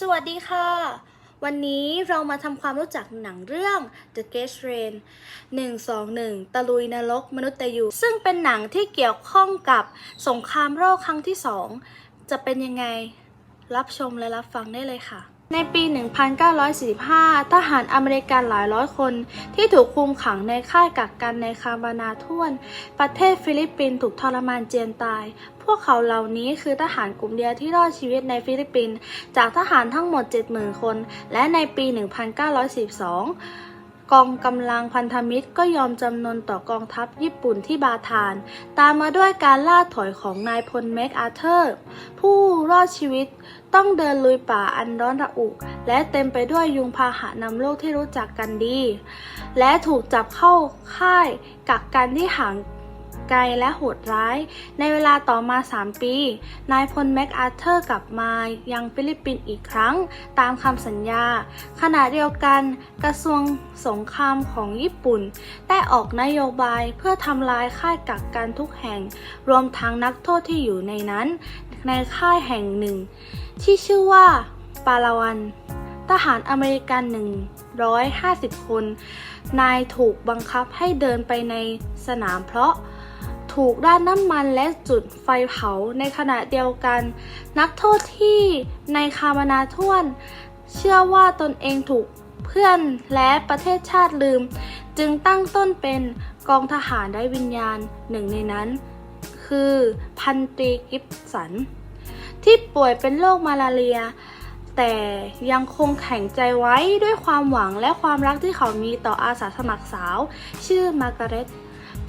สวัสดีค่ะ วันนี้เรามาทำความรู้จักหนังเรื่อง The Gate Train 121 ตะลุยนรกมนุษย์ตยู ซึ่งเป็นหนังที่เกี่ยวข้องกับสงครามโลกครั้งที่สอง จะเป็นยังไง รับชมและรับฟังได้เลยค่ะ ในปี 1945 ทหารอเมริกันหลายร้อยคน ที่ถูกคุมขังในค่ายกักกันในคาบานาท่วน ประเทศฟิลิปปินส์ถูกทรมานเจียนตาย พวกเขาเหล่านี้คือทหารกลุ่มเดียวที่รอดชีวิตในฟิลิปปินส์จากทหารทั้งหมด 70,000 คน และในปี 1942 กองกำลังพันธมิตรก็ยอมจำนนต่อกองทัพญี่ปุ่นที่บาทาน ตามมาด้วยการล่าถอยของนายพลแม็กอาเธอร์ ผู้รอดชีวิตต้องเดินลุยป่าอันร้อนระอุ และเต็มไปด้วยยุงพาหะนำโลกที่รู้จักกันดี และถูกจับเข้าค่ายกักกันที่ห่าง ไกลและโหดร้าย ในเวลาต่อมา 3 ปี นายพลแม็กอาเธอร์กลับมายังฟิลิปปินส์อีกครั้งตามคำสัญญา ขณะเดียวกันกระทรวงสงครามของญี่ปุ่น ได้ออกนโยบายเพื่อทำลายค่ายกักกันทุกแห่ง รวมทั้งนักโทษที่อยู่ในนั้น ในค่ายแห่งหนึ่ง ที่ชื่อว่าปาลาวันทหารอเมริกัน 150 คน นายถูกบังคับให้เดินไปในสนามเพราะ ถูกราดน้ำมันและจุดไฟเผาในขณะเดียวกัน นักโทษที่ในคามานาท่วน เชื่อว่าตนเองถูกเพื่อนและประเทศชาติลืม จึงตั้งต้นเป็นกองทหารได้วิญญาณหนึ่งในนั้น คือพันตรีกิฟสัน ที่ป่วยเป็นโรคมาลาเรีย แต่ยังคงแข็งใจไว้ด้วยความหวังและความรักที่เขามีต่ออาสาสมัครสาว ชื่อมาร์กาเร็ต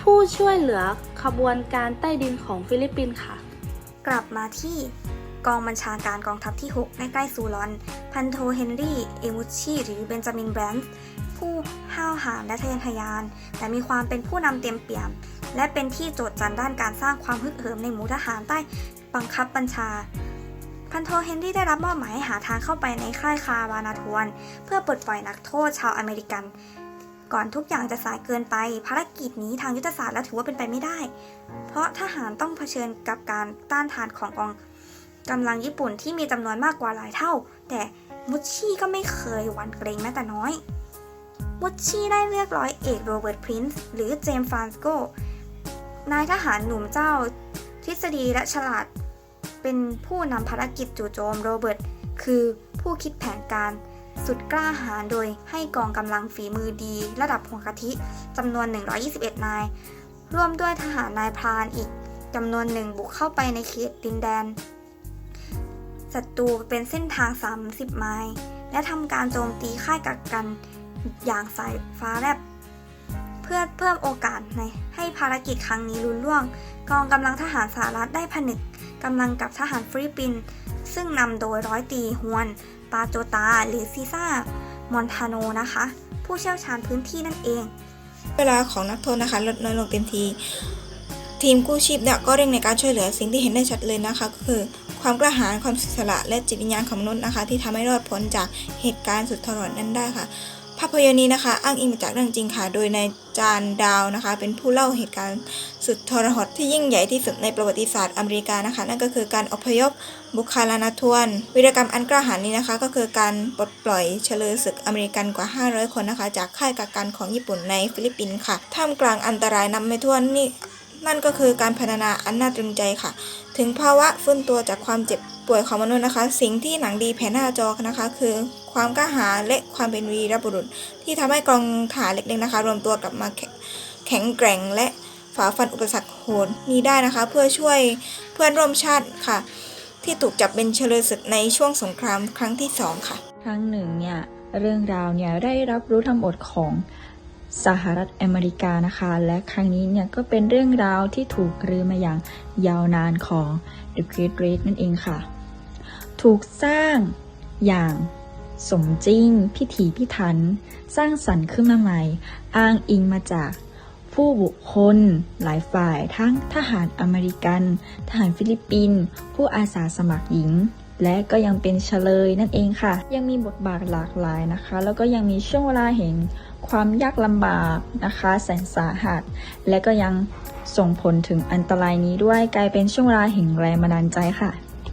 ผู้ช่วยเหลือขบวนการใต้ดินของฟิลิปปินส์ค่ะ กลับมาที่กองบัญชาการกองทัพที่ 6 ใกล้ๆซูลอน พันโทเฮนรี่ เอมุชี หรือเบนจามินแบรนด์ผู้ห้าวหาญและทะเยอทะยาน แต่มีความเป็นผู้นำเต็มเปี่ยม และเป็นที่โจทย์จันด้านการสร้างความฮึกเหิมในหมู่ทหารใต้บังคับบัญชา พันโทเฮนรี่ได้รับมอบหมายให้หาทางเข้าไปในค่ายคาวานาทวน เพื่อปลดปล่อยนักโทษชาวอเมริกัน ก่อนทุกอย่างจะสายเกินไป ภารกิจนี้ทางยุทธศาสตร์แล้วถือว่าเป็นไปไม่ได้ เพราะทหารต้องเผชิญกับการต้านทานของกองกำลังญี่ปุ่นที่มีจำนวนมากกว่าหลายเท่า แต่มุชชี่ก็ไม่เคยหวั่นเกรงแม้แต่น้อย มุชชี่ได้เลือกร้อยเอกโรเบิร์ตพรินซ์หรือเจมส์ฟรานสโกนายทหารหนุ่มเจ้า ทฤษฎีและฉลาด เป็นผู้นำภารกิจจู่โจมโรเบิร์ตคือผู้คิดแผนการ สุดกล้าหาญโดยให้กองกำลังฝีมือดีระดับหัวกะทิจำนวน 121 นาย ร่วมด้วยทหารนายพรานอีกจำนวนหนึ่งบุกเข้าไปในเขตดินแดนศัตรูเป็นเส้นทาง 30 ไมล์และทำการโจมตีค่ายกักกันอย่างสายฟ้าแลบเพื่อเพิ่มโอกาสในให้ภารกิจครั้งนี้ลุล่วง กองกำลังทหารสหรัฐได้ผนึกกำลังกับทหารฟิลิปปินส์ซึ่งนำโดยร้อยตีฮวน ปาโจตา หรือซีซ่า มอนทาโนนะคะ ผู้เชี่ยวชาญพื้นที่นั่นเอง เวลาของนักโทษนะคะลดน้อยลงเต็มที ทีมกู้ชีพเนี่ยก็เร่งในการช่วยเหลือสิ่งที่เห็นได้ชัดเลยนะคะ ก็คือความกระหายความเสียสละและจิตวิญญาณของมนุษย์นะคะ ที่ทำให้รอดพ้นจากเหตุการณ์สุดทรมานนั้นได้ค่ะ ภาพยนตร์นี้นะคะ อ้างอิงมาจากเรื่องจริงค่ะ โดยนายจานดาวนะคะ เป็นผู้เล่าเหตุการณ์สุดทรหดที่ยิ่งใหญ่ที่สุดในประวัติศาสตร์อเมริกานะคะ นั่นก็คือการอพยพบุคลานาทวนวิรกรรมอันกล้าหาญนี้นะคะ ก็คือการปลดปล่อยเฉลยศึกอเมริกันกว่า 500 คนนะคะ จากค่ายกักกันของญี่ปุ่นในฟิลิปปินส์ค่ะท่ามกลางอันตรายนับไม่ถ้วนนี่นั่นก็คือการพัฒนาอันน่าตรึงใจค่ะ ถึงภาวะฟื้นตัวจากความเจ็บป่วยของมนุษย์นะคะ สิ่งที่หนังดีแผ่หน้าจอนะคะ คือ ความกล้าหาญและความเป็นวีรบุรุษ ที่ทำให้กองทหารเล็กๆนะคะ รวมตัวกลับมาแข็งแข็งแกร่งและฝ่าฟันอุปสรรคโหดนี้ได้นะคะ เพื่อช่วยเพื่อนร่วมชาติค่ะ ที่ถูกจับเป็นเฉลยศึกในช่วงสงครามครั้งที่สองค่ะ ครั้งหนึ่งเนี่ยเรื่องราวเนี่ยได้รับรู้ทั้งหมดของสหรัฐอเมริกานะคะ และครั้งนี้เนี่ยก็เป็นเรื่องราวที่ถูกลือมาอย่างยาวนานของ The Great Race นั่นเองค่ะ ถูกสร้างอย่าง สมจริง พิถีพิถัน สร้างสรรค์ขึ้นมาใหม่ อ้างอิงมาจาก ผู้บุคคล หลายฝ่ายทั้งทหารอเมริกัน ทหารฟิลิปปินส์ผู้อาสาสมัครหญิง และก็ยังเป็นเฉลยนั่นเองค่ะ ยังมีบทบาทหลากหลายนะคะ แล้วก็ยังมีช่วงเวลาแห่งความยากลำบากนะคะ แสนสาหัส และก็ยังส่งผลถึงอันตรายนี้ด้วยกลายเป็นช่วงเวลาแห่งแรงบันดาลใจค่ะ